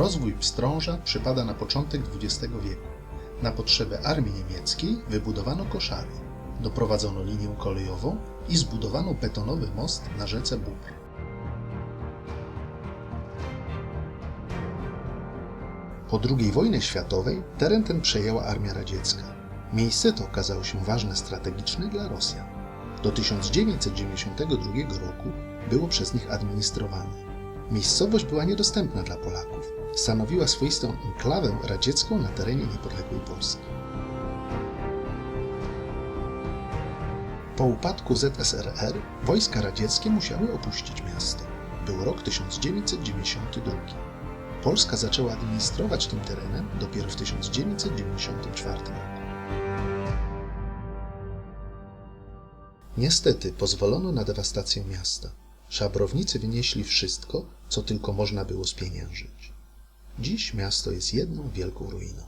Rozwój Pstrąża przypada na początek XX wieku. Na potrzeby armii niemieckiej wybudowano koszary, doprowadzono linię kolejową i zbudowano betonowy most na rzece Bóbr. Po II wojnie światowej teren ten przejęła Armia Radziecka. Miejsce to okazało się ważne strategicznie dla Rosjan. Do 1992 roku było przez nich administrowane. Miejscowość była niedostępna dla Polaków. Stanowiła swoistą enklawę radziecką na terenie niepodległej Polski. Po upadku ZSRR wojska radzieckie musiały opuścić miasto. Był rok 1992. Polska zaczęła administrować tym terenem dopiero w 1994 roku. Niestety pozwolono na dewastację miasta. Szabrownicy wynieśli wszystko, co tylko można było spieniężyć. Dziś miasto jest jedną wielką ruiną.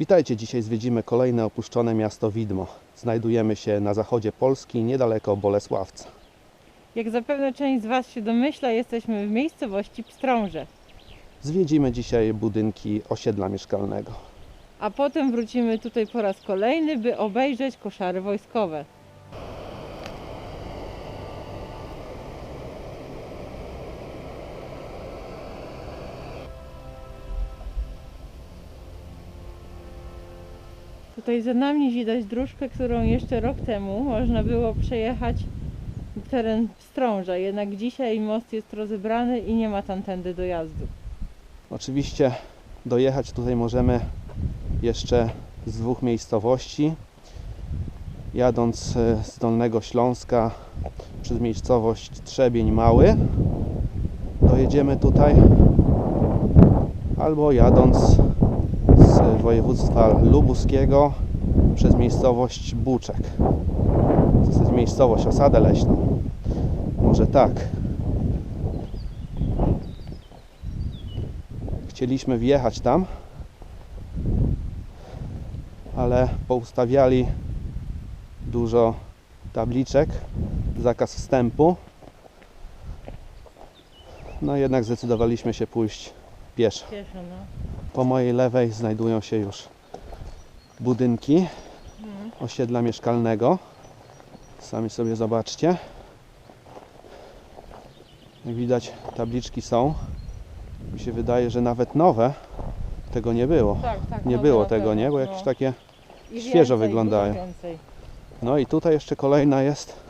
Witajcie, dzisiaj zwiedzimy kolejne opuszczone miasto Widmo. Znajdujemy się na zachodzie Polski, niedaleko Bolesławca. Jak zapewne część z Was się domyśla, jesteśmy w miejscowości Pstrąże, Zwiedzimy dzisiaj budynki osiedla mieszkalnego. a potem wrócimy tutaj po raz kolejny, by obejrzeć koszary wojskowe. Tutaj za nami widać dróżkę, którą jeszcze rok temu można było przejechać teren Pstrąża, jednak dzisiaj most jest rozebrany i nie ma tamtędy dojazdu. Oczywiście dojechać tutaj możemy jeszcze z dwóch miejscowości. Jadąc e, z Dolnego Śląska przez miejscowość Trzebień Mały, dojedziemy tutaj, albo jadąc województwa lubuskiego przez miejscowość Buczek. W zasadzie miejscowość, osadę leśną. Może tak. Chcieliśmy wjechać tam, ale poustawiali dużo tabliczek, zakaz wstępu. No jednak zdecydowaliśmy się pójść pieszo. Cieszę, no. Po mojej lewej znajdują się już budynki osiedla mieszkalnego. Sami sobie zobaczcie. Jak widać tabliczki są. Mi się wydaje, że nawet nowe tego nie było. Tak, tak. Nie było tego, nie? Bo jakieś no. takie. I świeżo więcej, wyglądają. No i tutaj jeszcze kolejna jest.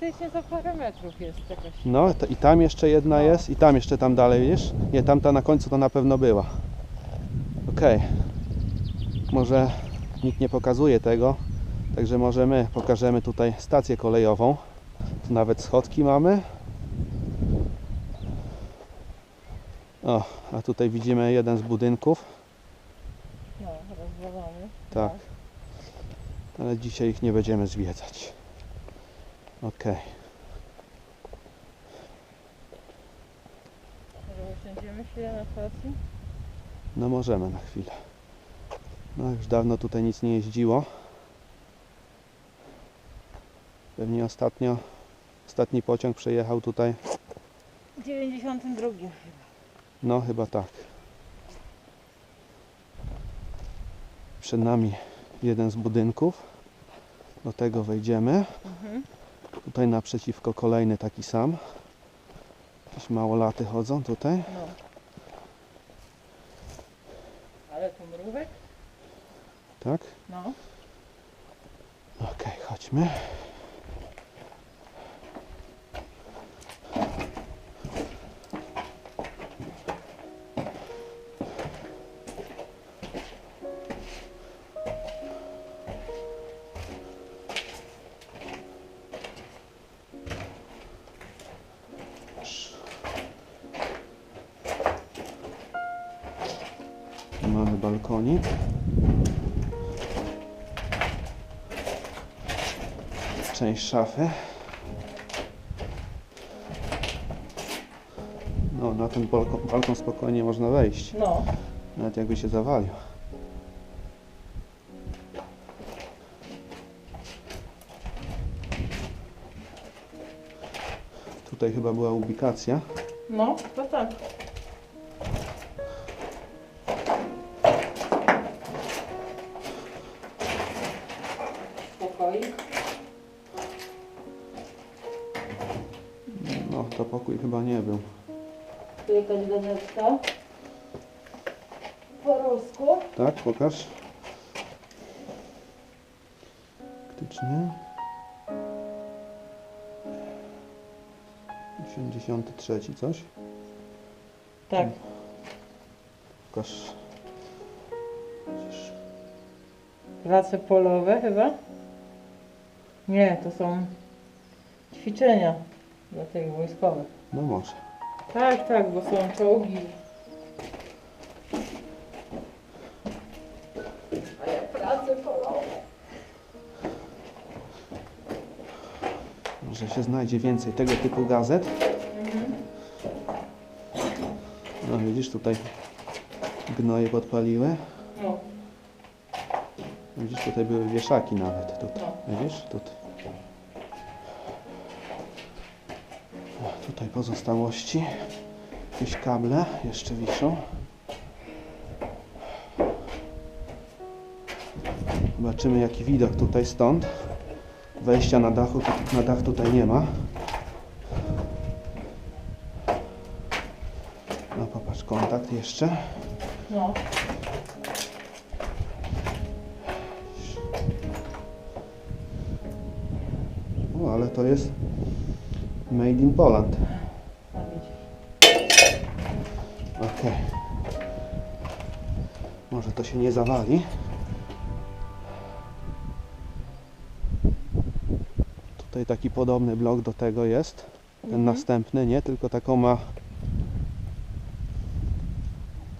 Praktycznie za parę metrów jest jakaś. No to i tam jeszcze jedna No. jest i tam jeszcze tam dalej, wiesz? Nie, tamta na końcu to na pewno była. Okej. Może nikt nie pokazuje tego, także może my pokażemy tutaj stację kolejową. Tu nawet schodki mamy. O, a tutaj widzimy jeden z budynków. No, rozwalony. Tak. Ale dzisiaj ich nie będziemy zwiedzać. Okej. Może usiądziemy chwilę na stacji? No możemy na chwilę. No już dawno tutaj nic nie jeździło. Pewnie ostatnio, ostatni pociąg przejechał tutaj, W 92 chyba. no chyba tak. Przed nami jeden z budynków. Do tego wejdziemy. Mhm. Tutaj naprzeciwko kolejny taki sam. Jakieś małolaty chodzą tutaj. No. Ale tu mrówek? Tak? No. Okej, chodźmy. szafy. No, na ten balkon, balkon spokojnie można wejść. No. Nawet jakby się zawalił. Tutaj chyba była ubikacja. No, to tak. Jakaś gazetka. Po rusku. Tak, pokaż. Faktycznie. 83 coś. Tak. Pokaż. Widzisz. Prace polowe chyba? Nie, to są ćwiczenia dla tych wojskowych. No może. Tak, tak, bo są czołgi. A ja prace polowe. Może się znajdzie więcej tego typu gazet. No widzisz, tutaj gnoje podpaliły. No, Widzisz, tutaj były wieszaki nawet. Tutaj. No. Widzisz? Tutaj. Tutaj pozostałości. Jakieś kable jeszcze wiszą. Zobaczymy jaki widok tutaj stąd. Wejścia na dachu, na dach tutaj nie ma. No popatrz, kontakt jeszcze. no. O, ale to jest Made in Poland. Okej. Może to się nie zawali. Tutaj taki podobny blok do tego jest. Ten Mhm. następny, nie? Tylko taką ma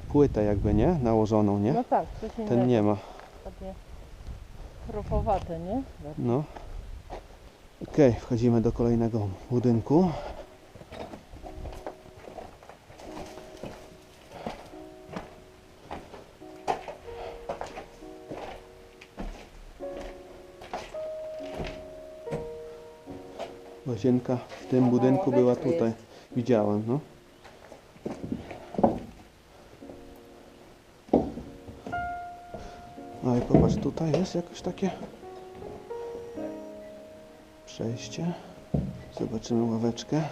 płytę jakby, nie? Nałożoną, nie? No tak. Ten nie ma. Takie krofowate, nie? No. Okej, wchodzimy do kolejnego budynku. Łazienka w tym budynku była ławeczka tutaj. Widziałem, no. No i popatrz, tutaj jest jakoś takie przejście. Zobaczymy ławeczkę.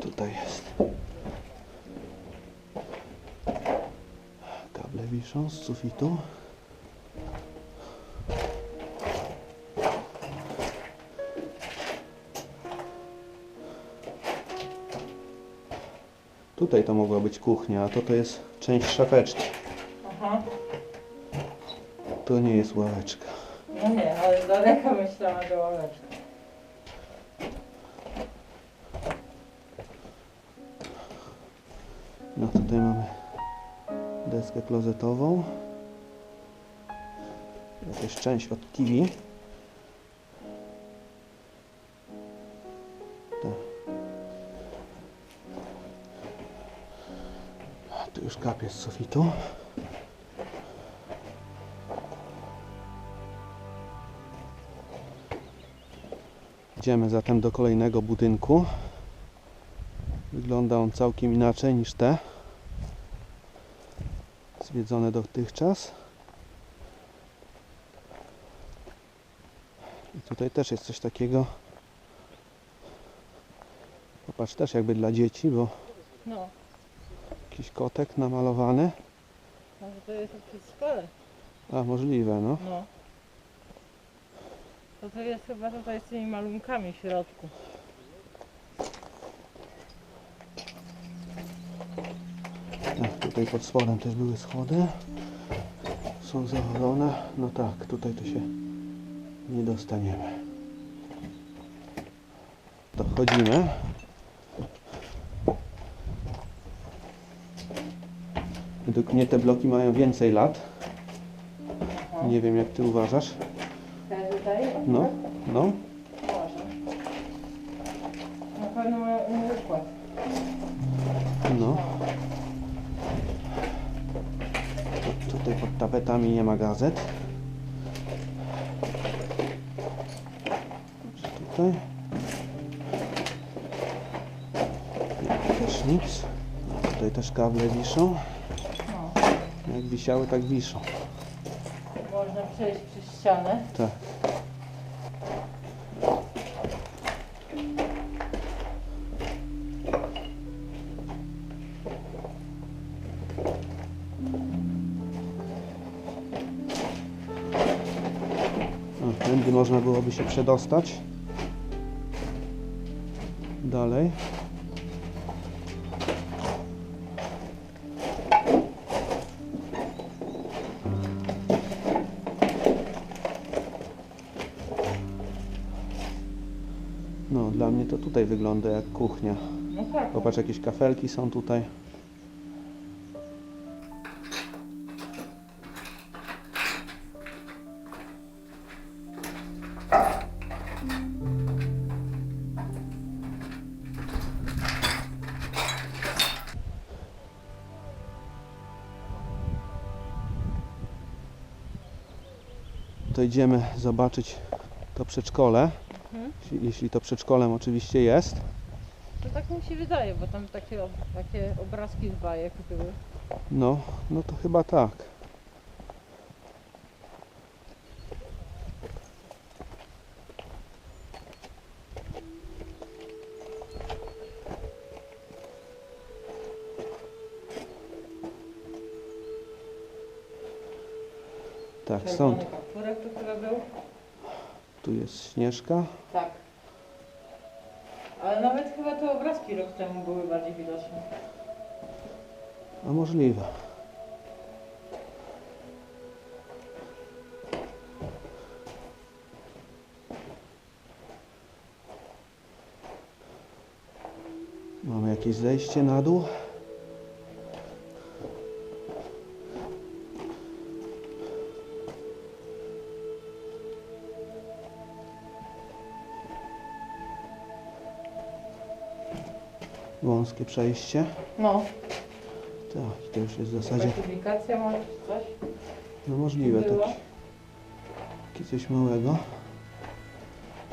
Tutaj jest. Kable wiszą z sufitu. Tutaj to mogła być kuchnia, a to to jest część szafeczki. Aha. To nie jest ławeczka. No nie, ale z daleka myślałam, że ławeczka. No tutaj mamy deskę klozetową. Jakaś część od TV. Kapie z sufitu. Idziemy zatem do kolejnego budynku. Wygląda on całkiem inaczej niż te zwiedzone dotychczas. I tutaj też jest coś takiego. Popatrz, też jakby dla dzieci, bo No, jakiś kotek namalowany. może to jest w przedszkole. A, możliwe, no. No. To to jest chyba tutaj z tymi malunkami w środku. A, tutaj pod spodem też były schody. Są zawalone. No tak, tutaj to się nie dostaniemy. To wchodzimy. Według mnie te bloki mają więcej lat. No. Nie wiem jak ty uważasz. No, no. Na pewno układ. No. Tu- Tutaj pod tapetami nie ma gazet. Tutaj. Też nic. Tutaj też kable wiszą. Jak wisiały, tak wiszą. Można przejść przez ścianę. Tak. O, Tędy można byłoby się przedostać. Dalej. Tutaj wygląda jak kuchnia. Popatrz, jakieś kafelki są tutaj. To idziemy zobaczyć to przedszkole. Mhm. Jeśli- Jeśli to przedszkolem oczywiście jest. To tak mi się wydaje, bo tam takie, takie obrazki z bajek były. No, no to chyba tak. Tak, Czerwony stąd. kapturek to chyba był. Tu jest Śnieżka. Tak. Ale nawet chyba te obrazki rok temu były bardziej widoczne. A możliwe. Mamy jakieś zejście na dół. Wąskie przejście. No. Tak, i to już jest w zasadzie Publikacja może coś? no możliwe, Było. tak, takie coś małego.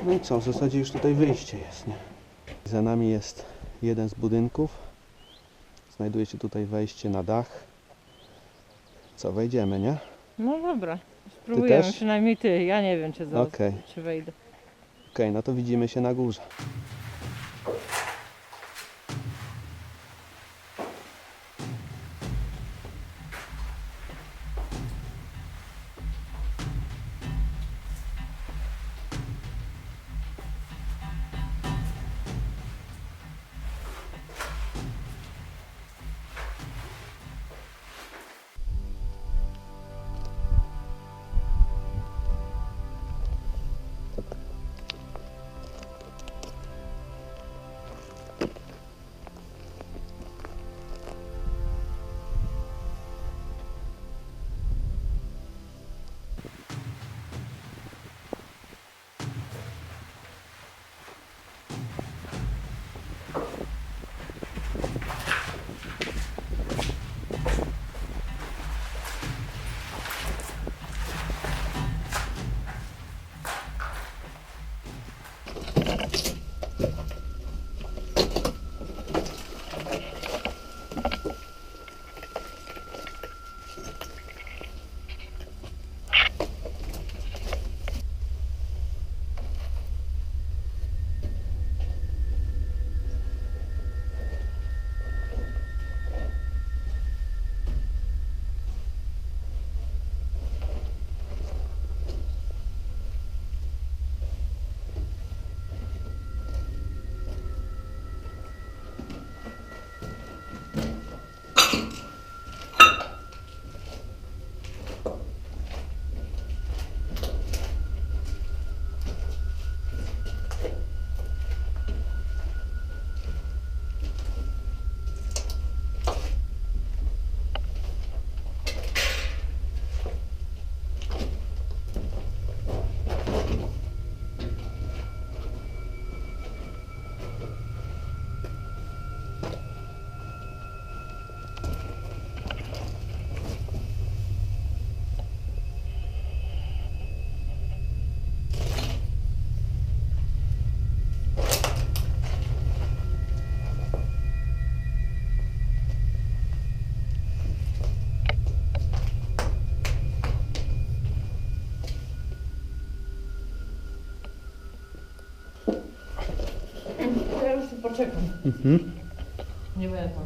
No i co, w zasadzie już tutaj wyjście jest, nie? Za nami jest jeden z budynków. Znajduje się tutaj wejście na dach. Co, wejdziemy, nie? No dobra. Spróbujemy, też? przynajmniej ty. Ja nie wiem czy, za, Okej. czy wejdę. Okej, no to widzimy się na górze. Poczekam. Mhm. Nie będę tam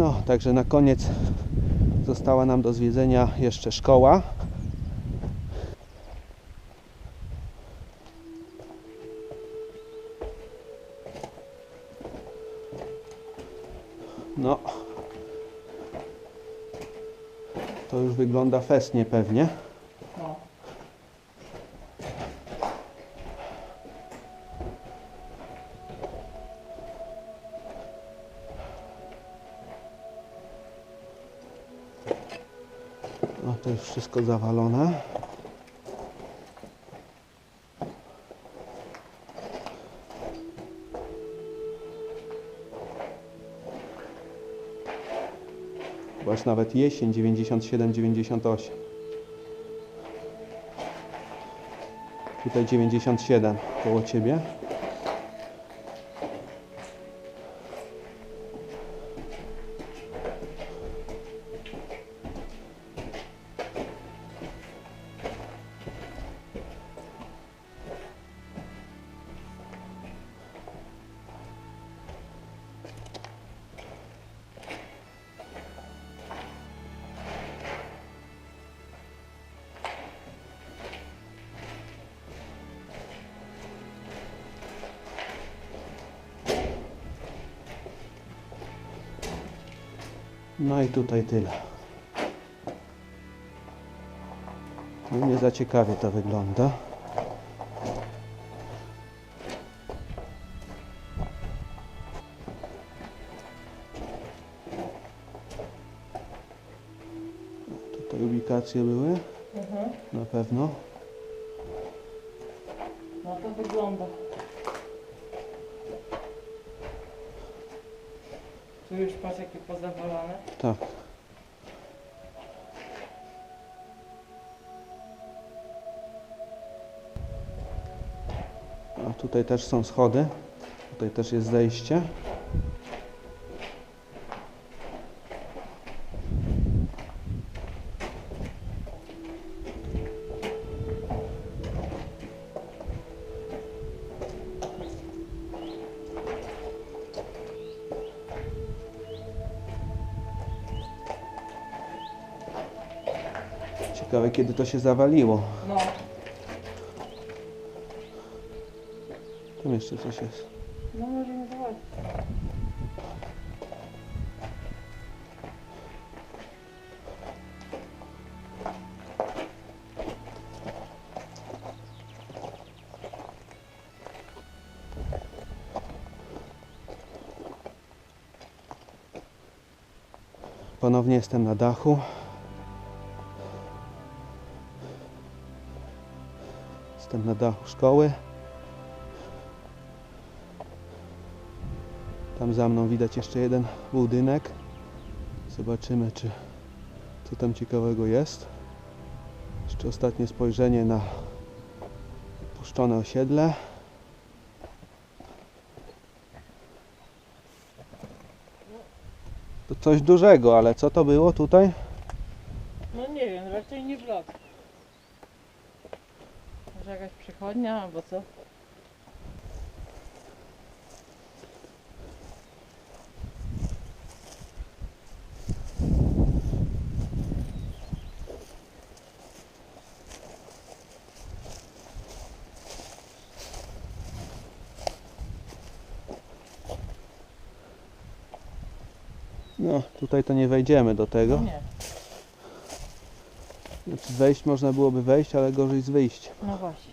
No, także na koniec została nam do zwiedzenia jeszcze szkoła. No. To już wygląda fesnie pewnie. Wszystko zawalone. Chyba już nawet jesień 97-98. Tutaj 97 koło ciebie. No i tutaj tyle. No nie za ciekawie to wygląda. Tutaj ubikacje były, Mhm. na pewno. No to wygląda. Już patrz jakie pozawalane. Tak. A tutaj też są schody. Tutaj też jest zejście. Kiedy to się zawaliło. No. Tam jeszcze coś jest. No możemy zobaczyć. Ponownie jestem na dachu. Jestem na dachu szkoły. Tam za mną widać jeszcze jeden budynek. Zobaczymy, czy co tam ciekawego jest. Jeszcze ostatnie spojrzenie na puszczone osiedle. To coś dużego, ale co to było tutaj? No nie wiem, raczej nie blok. Może jakaś przychodnia albo co? No, tutaj to nie wejdziemy do tego. No nie wejść można byłoby wejść, ale gorzej z wyjściem. no właśnie.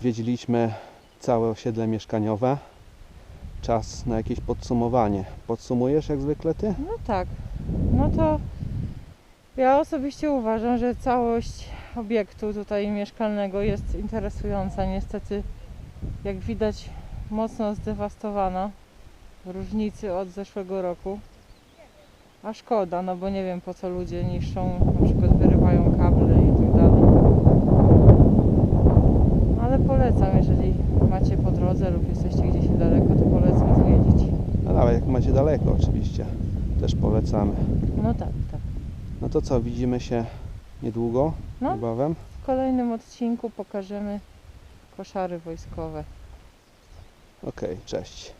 Zwiedziliśmy całe osiedle mieszkaniowe. Czas na jakieś podsumowanie. Podsumujesz jak zwykle ty? No tak. No to ja osobiście uważam, że całość obiektu tutaj mieszkalnego jest interesująca. Niestety, jak widać, mocno zdewastowana w różnicy od zeszłego roku. A szkoda, no bo nie wiem po co ludzie niszczą, na przykład wyrywają kable i tak dalej. Ale polecam, jeżeli macie po drodze lub jesteście gdzieś niedaleko, to polecam zwiedzić. No nawet jak macie daleko oczywiście. Też polecamy. No tak, tak. No to co, widzimy się niedługo, No. niebawem. W kolejnym odcinku pokażemy koszary wojskowe. Okej, cześć.